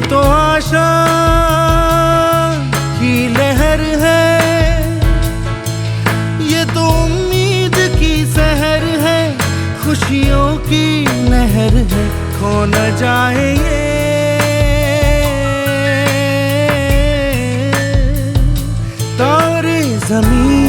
तो आशा की लहर है। ये तो उम्मीद की सहर है, खुशियों की लहर है। खो न जाए ये। तारे ज़मीन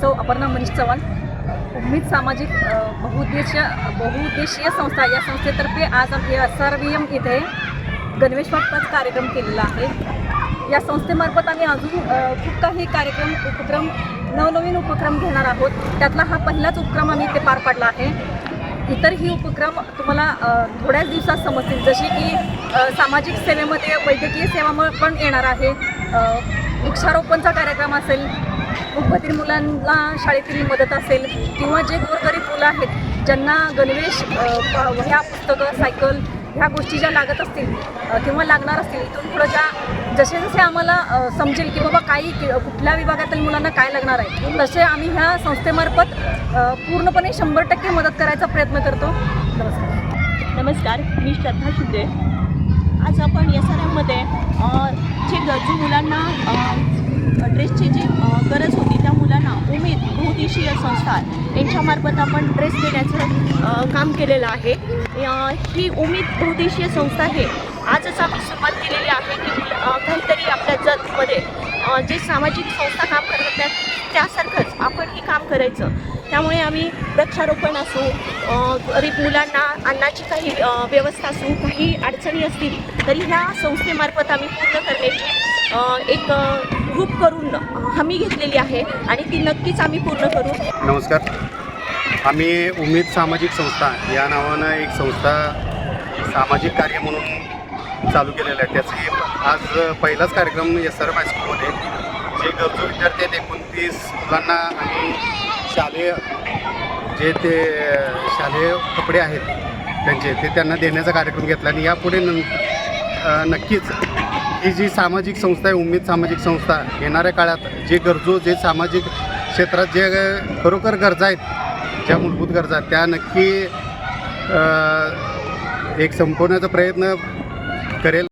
सौ अपर्णा मनीष चव्हाण उम्मीद सामाजिक बहुउद्देशीय बहुउद्देशीय संस्था या संस्थेतर्फे आज आम्ही एस आर व्ही एम इथे गणवेश वाटपाचा कार्यक्रम केलेला आहे. या संस्थेमार्फत आम्ही अजून खूप काही कार्यक्रम उपक्रम नवनवीन उपक्रम घेणार आहोत. त्यातला हा पहिलाच उपक्रम आम्ही इथे पार पाडला आहे. इतरही उपक्रम तुम्हाला थोड्याच दिवसात समजतील. जसे की सामाजिक सेवेमध्ये वैद्यकीय सेवा पण येणार आहे. वृक्षारोपणचा कार्यक्रम असेल मुखबधीर मुलांना शाळेतील मदत असेल किंवा जे गोरगरीब मुलं आहेत ज्यांना गणवेश ह्या प- पुस्तकं सायकल ह्या गोष्टी ज्या लागत असतील किंवा लागणार असतील इथून पुढं ज्या जसे जसे आम्हाला समजेल की बाबा काही कुठल्या विभागातील मुलांना काय लागणार आहे तसे आम्ही ह्या संस्थेमार्फत पूर्णपणे शंभर टक्के मदत करायचा प्रयत्न करतो. नमस्कार. नमस्कार मी श्रद्धा शिंदे. आज आपण एस आर एममध्ये जे गरजू मुलांना ड्रेसची जी गरज होती त्या मुलांना उमेद बहुदेशीय संस्था यांच्यामार्फत आपण ड्रेस देण्याचं काम केलेलं आहे. ही उमेद बहुदेशीय संस्था हे आजच आम्ही सुरुवात केलेली आहे. जे सामाजिक संस्था काम करतात त्या त्यासारखंच आपणही काम करायचं. त्यामुळे आम्ही वृक्षारोपण असू गरीब मुलांना अन्नाची काही व्यवस्था असू काही अडचणी असतील तरी ह्या संस्थेमार्फत आम्ही पूर्ण करण्याची एक ग्रुप करून हमी घेतलेली आहे आणि ती नक्कीच आम्ही पूर्ण करू. नमस्कार. आम्ही उमेद सामाजिक संस्था या नावानं एक संस्था सामाजिक कार्य म्हणून चालू केलेलं आहे त्याचे आज पहिलाच कार्यक्रम एस आर हायस्कूलमध्ये जे गरजू विद्यार्थी आहेत एकोणतीस मुलांना आणि शालेय जे ते शालेय कपडे आहेत त्यांचे ते त्यांना देण्याचा कार्यक्रम घेतला आणि यापुढे न नक्कीच ही जी सामाजिक संस्था आहे उमेद सामाजिक संस्था येणाऱ्या काळात जे गरजू जे सामाजिक क्षेत्रात जे खरोखर गरजा आहेत ज्या मूलभूत गरजा त्या नक्की एक संपवण्याचा प्रयत्न करेल